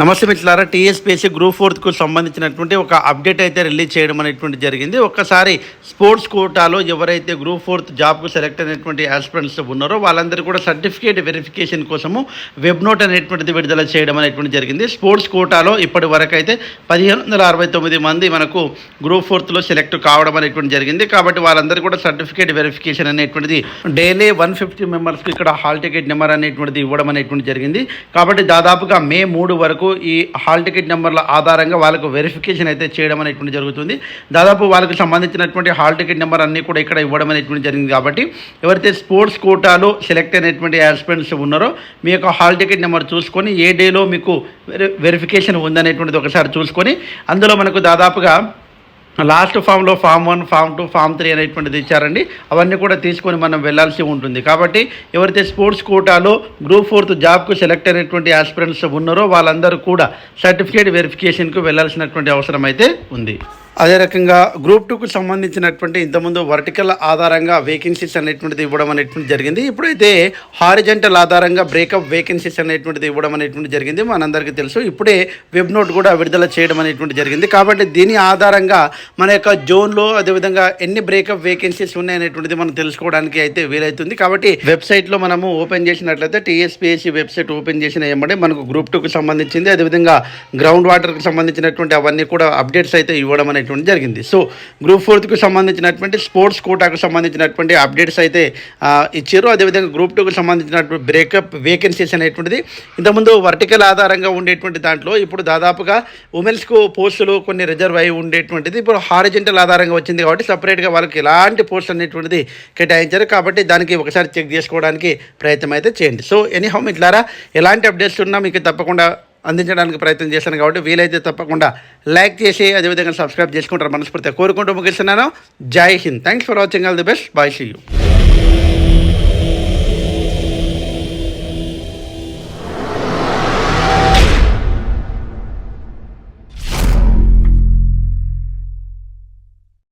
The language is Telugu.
నమస్తే మిత్రులారా టీఎస్పీఎస్సీ గ్రూప్ ఫోర్త్కు సంబంధించినటువంటి ఒక అప్డేట్ అయితే రిలీజ్ చేయడం అనేటువంటి జరిగింది. ఒక్కసారి స్పోర్ట్స్ కోటాలో ఎవరైతే గ్రూప్ ఫోర్త్ జాబ్కు సెలెక్ట్ అయినటువంటి ఆస్పిరెంట్స్ ఉన్నారో వాళ్ళందరూ కూడా సర్టిఫికేట్ వెరిఫికేషన్ కోసము వెబ్ నోట్ అనేటువంటిది విడుదల చేయడం అనేటువంటి జరిగింది. స్పోర్ట్స్ కోటాలో ఇప్పటి వరకు అయితే పదిహేను వందల అరవై తొమ్మిది మంది మనకు గ్రూప్ ఫోర్త్లో సెలెక్ట్ కావడం అనేటువంటి జరిగింది. కాబట్టి వాళ్ళందరూ కూడా సర్టిఫికేట్ వెరిఫికేషన్ అనేటువంటిది డైలీ వన్ ఫిఫ్టీ మెంబర్స్కి ఇక్కడ హాల్ టికెట్ నెంబర్ అనేటువంటిది ఇవ్వడం అనేటువంటి జరిగింది. కాబట్టి దాదాపుగా మే మూడు వరకు ఈ హాల్ టికెట్ నెంబర్ల ఆధారంగా వాళ్ళకు వెరిఫికేషన్ అయితే చేయడం అనేటువంటి జరుగుతుంది. దాదాపు వాళ్ళకి సంబంధించినటువంటి హాల్ టికెట్ నెంబర్ అన్నీ కూడా ఇక్కడ ఇవ్వడం అనేటువంటి జరిగింది కాబట్టి ఎవరైతే స్పోర్ట్స్ కోటాలో సెలెక్ట్ అయినటువంటి ఆస్పిరెంట్స్ ఉన్నారో మీ యొక్క హాల్ టికెట్ నెంబర్ చూసుకొని ఏ డేలో మీకు వెరిఫికేషన్ ఉందనేటువంటిది ఒకసారి చూసుకొని అందులో మనకు దాదాపుగా లాస్ట్ ఫామ్లో form one form two form three అనేటువంటిది ఇచ్చారండి. అవన్నీ కూడా తీసుకొని మనం వెళ్ళాల్సి ఉంటుంది. కాబట్టి ఎవరైతే స్పోర్ట్స్ కోటాలో గ్రూప్ ఫోర్త్ జాబ్కు సెలెక్ట్ అయినటువంటి ఆస్పిరెంట్స్ ఉన్నారో వాళ్ళందరూ కూడా సర్టిఫికేట్ వెరిఫికేషన్కు వెళ్ళాల్సినటువంటి అవసరం అయితే ఉంది. అదే రకంగా గ్రూప్ టూకు సంబంధించినటువంటి ఇంతకుముందు వర్టికల్ ఆధారంగా వేకెన్సీస్ అనేటువంటిది ఇవ్వడం అనేటువంటి జరిగింది. ఇప్పుడైతే హారిజెంటల్ ఆధారంగా బ్రేకప్ వేకెన్సీస్ అనేటువంటిది ఇవ్వడం అనేటువంటి జరిగింది. మనందరికీ తెలుసు. ఇప్పుడే వెబ్ నోట్ కూడా విడుదల చేయడం అనేటువంటి జరిగింది. కాబట్టి దీని ఆధారంగా మన యొక్క జోన్లో అదేవిధంగా ఎన్ని బ్రేకప్ వేకెన్సీస్ ఉన్నాయనేటువంటిది మనం తెలుసుకోవడానికి అయితే వీలవుతుంది కాబట్టి వెబ్సైట్లో మనము ఓపెన్ చేసినట్లయితే టీఎస్పీఎస్సీ వెబ్సైట్ ఓపెన్ చేసిన ఏమంటే మనకు గ్రూప్ టూకి సంబంధించింది. అదేవిధంగా గ్రౌండ్ వాటర్కి సంబంధించినటువంటి అవన్నీ కూడా అప్డేట్స్ అయితే ఇవ్వడం అనేది అనేటువంటి జరిగింది. సో గ్రూప్ ఫోర్త్కు సంబంధించినటువంటి స్పోర్ట్స్ కోటాకు సంబంధించినటువంటి అప్డేట్స్ అయితే ఇచ్చారు. అదేవిధంగా గ్రూప్ టూకు సంబంధించినటువంటి బ్రేకప్ వేకెన్సీస్ అనేటువంటిది ఇంతకుముందు వర్టికల్ ఆధారంగా ఉండేటువంటి దాంట్లో ఇప్పుడు దాదాపుగా ఉమెన్స్కు పోస్టులు కొన్ని రిజర్వ్ అయి ఉండేటువంటిది. ఇప్పుడు హారిజెంటల్ ఆధారంగా వచ్చింది కాబట్టి సపరేట్గా వాళ్ళకి ఎలాంటి పోస్ట్ అనేటువంటిది కేటాయించారు కాబట్టి దానికి ఒకసారి చెక్ చేసుకోవడానికి ప్రయత్నం అయితే చేయండి. సో ఎనీ హౌ ఇట్లారా ఎలాంటి అప్డేట్స్ ఉన్నా మీకు తప్పకుండా అందించడానికి ప్రయత్నం చేశాను కాబట్టి వీలైతే తప్పకుండా లైక్ చేసి అదేవిధంగా సబ్స్క్రైబ్ చేసుకుంటారు మనస్ఫూర్తిగా కోరుకుంటూ ముగిస్తున్నాను. Jai Hind. Thanks for watching all the best bye see you